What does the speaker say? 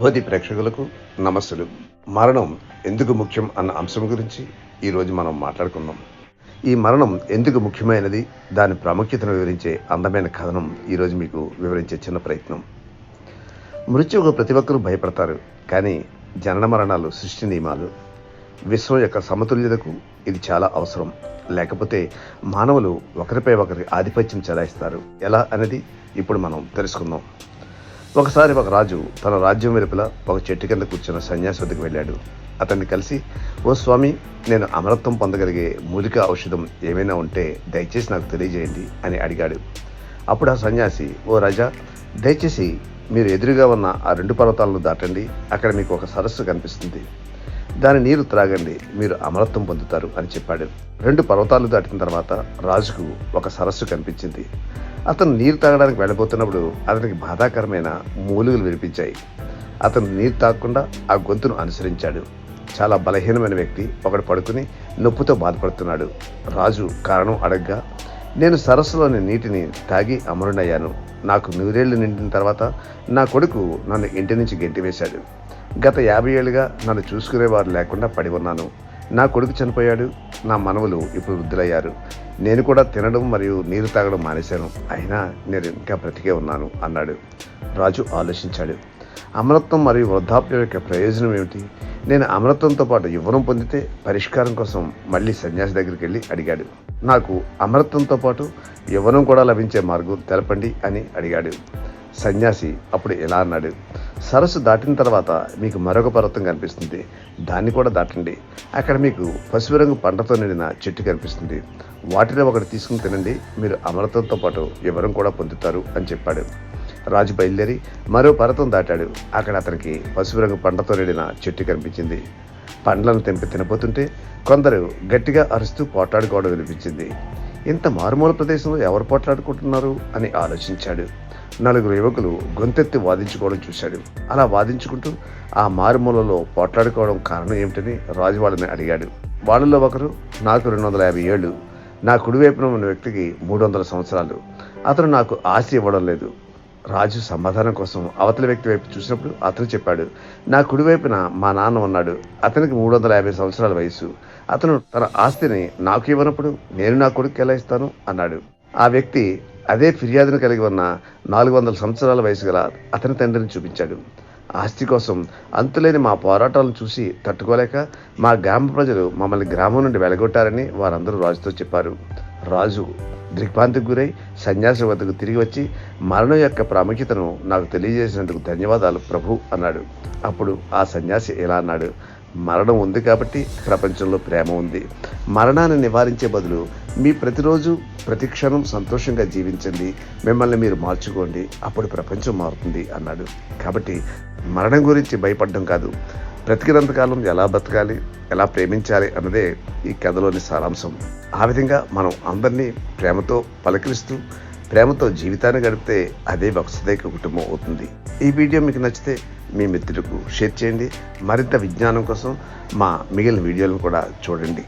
బోధి ప్రేక్షకులకు నమస్సులు. మరణం ఎందుకు ముఖ్యం అన్న అంశం గురించి ఈరోజు మనం మాట్లాడుకుందాం. ఈ మరణం ఎందుకు ముఖ్యమైనది? దాని ప్రాముఖ్యతను వివరించే అందమైన కథనం ఈరోజు మీకు వివరించే చిన్న ప్రయత్నం. మృత్యువుకు ప్రతి ఒక్కరూ భయపడతారు కానీ జనన మరణాలు సృష్టి నియమాలు. విశ్వం యొక్క సమతుల్యతకు ఇది చాలా అవసరం. లేకపోతే మానవులు ఒకరిపై ఒకరి ఆధిపత్యం చెలాయిస్తారు. ఎలా అనేది ఇప్పుడు మనం తెలుసుకుందాం. ఒకసారి ఒక రాజు తన రాజ్యం వెలుపల ఒక చెట్టు కింద కూర్చున్న సన్యాసి వద్దకు వెళ్ళాడు. అతన్ని కలిసి ఓ స్వామి నేను అమరత్వం పొందగలిగే మూలిక ఔషధం ఏమైనా ఉంటే దయచేసి నాకు తెలియజేయండి అని అడిగాడు. అప్పుడు ఆ సన్యాసి ఓ రాజా దయచేసి మీరు ఎదురుగా ఉన్న ఆ రెండు పర్వతాలను దాటండి. అక్కడ మీకు ఒక సరస్సు కనిపిస్తుంది. దాని నీరు త్రాగండి. మీరు అమరత్వం పొందుతారు అని చెప్పాడు. రెండు పర్వతాలు దాటిన తర్వాత రాజుకు ఒక సరస్సు కనిపించింది. అతను నీరు తాగడానికి వెళ్ళబోతున్నప్పుడు అతనికి బాధాకరమైన మూలుగులు వినిపించాయి. అతను నీరు తాగకుండా ఆ గొంతును అనుసరించాడు. చాలా బలహీనమైన వ్యక్తి ఒకడు పడుకుని నొప్పితో బాధపడుతున్నాడు. రాజు కారణం అడగ్గా నేను సరస్సులోని నీటిని తాగి అమరుడయ్యాను. నాకు నూరేళ్ళు నిండిన తర్వాత నా కొడుకు నన్ను ఇంటి నుంచి గెంటివేశాడు గత యాభై ఏళ్ళుగా నన్ను చూసుకునేవారు లేకుండా పడి ఉన్నాను. నా కొడుకు చనిపోయాడు. నా మనవలు ఇప్పుడు వృద్ధులయ్యారు. నేను కూడా తినడం మరియు నీరు తాగడం మానేశాను. అయినా నేను ఇంకా బ్రతికే ఉన్నాను అన్నాడు. రాజు ఆలోచించాడు. అమరత్వం మరియు వృద్ధాప్యం యొక్క ప్రయోజనం ఏమిటి? నేను అమరత్వంతో పాటు యువనం పొందితే పరిష్కారం కోసం మళ్ళీ సన్యాసి దగ్గరికి వెళ్ళి అడిగాడు. నాకు అమరత్వంతో పాటు యువనం కూడా లభించే మార్గం తెలపండి అని అడిగాడు. సన్యాసి అప్పుడు ఎలా అన్నాడు? సరస్సు దాటిన తర్వాత మీకు మరొక పర్వతం కనిపిస్తుంది. దాన్ని కూడా దాటండి. అక్కడ మీకు పసుపు రంగు పంటతో నిండిన చెట్టు కనిపిస్తుంది. వాటిలో ఒకటి తీసుకుని తినండి. మీరు అమృతంతో పాటు వివరం కూడా పొందుతారు అని చెప్పాడు. రాజు బయలుదేరి మరో పర్వతం దాటాడు. అక్కడ అతనికి పసుపు రంగు పంటతో నిండిన చెట్టు కనిపించింది. పండ్లను తెంపి తినబోతుంటే కొందరు గట్టిగా అరుస్తూ పోట్లాడుకోవడం వినిపించింది. ఇంత మారుమూల ప్రదేశంలో ఎవరు పోట్లాడుకుంటున్నారు అని ఆలోచించాడు. నలుగురు యువకులు గొంతెత్తి వాదించుకోవడం చూశాడు. అలా వాదించుకుంటూ ఆ మారుమూలలో పోట్లాడుకోవడం కారణం ఏమిటని రాజు వాళ్ళని అడిగాడు. వాళ్ళలో ఒకరు నాకు రెండు వందల యాభై ఏళ్ళు. నా కుడివైపున ఉన్న వ్యక్తికి మూడు వందల సంవత్సరాలు. అతను నాకు ఆశ ఇవ్వడం లేదు. రాజు సమాధానం కోసం అవతల వ్యక్తి వైపు చూసినప్పుడు అతను చెప్పాడు నా కుడివైపున మా నాన్న ఉన్నాడు. అతనికి మూడు వందల యాభై సంవత్సరాల వయసు. అతను తన ఆస్తిని నాకు ఇవ్వనప్పుడు నేను నా కొడుకు ఎలా ఇస్తాను? అన్నాడు. ఆ వ్యక్తి అదే ఫిర్యాదును కలిగి ఉన్న నాలుగు వందల సంవత్సరాల వయసు గల అతని తండ్రిని చూపించాడు. ఆస్తి కోసం అంతులేని మా పోరాటాలను చూసి తట్టుకోలేక మా గ్రామ ప్రజలు మమ్మల్ని గ్రామం నుండి వెలగొట్టారని వారందరూ రాజుతో చెప్పారు. రాజు దిగ్భ్రాంతికి గురై సన్యాసి వద్దకు తిరిగి వచ్చి మరణం యొక్క ప్రాముఖ్యతను నాకు తెలియజేసినందుకు ధన్యవాదాలు ప్రభు అన్నాడు. అప్పుడు ఆ సన్యాసి ఇలా అన్నాడు మరణం ఉంది కాబట్టి ప్రపంచంలో ప్రేమ ఉంది. మరణాన్ని నివారించే బదులు మీ ప్రతిరోజు ప్రతి క్షణం సంతోషంగా జీవించండి. మిమ్మల్ని మీరు మార్చుకోండి. అప్పుడు ప్రపంచం మారుతుంది అన్నాడు. కాబట్టి మరణం గురించి భయపడడం కాదు. బ్రతికినంతకాలం ఎలా బతకాలి ఎలా ప్రేమించాలి అన్నదే ఈ కథలోని సారాంశం. ఆ విధంగా మనం అందరినీ ప్రేమతో పలకరిస్తూ ప్రేమతో జీవితాన్ని గడిపితే అదే వసుదైక కుటుంబం అవుతుంది. ఈ వీడియో మీకు నచ్చితే మీ మిత్రులకు షేర్ చేయండి. మరింత విజ్ఞానం కోసం మా మిగిలిన వీడియోలను కూడా చూడండి.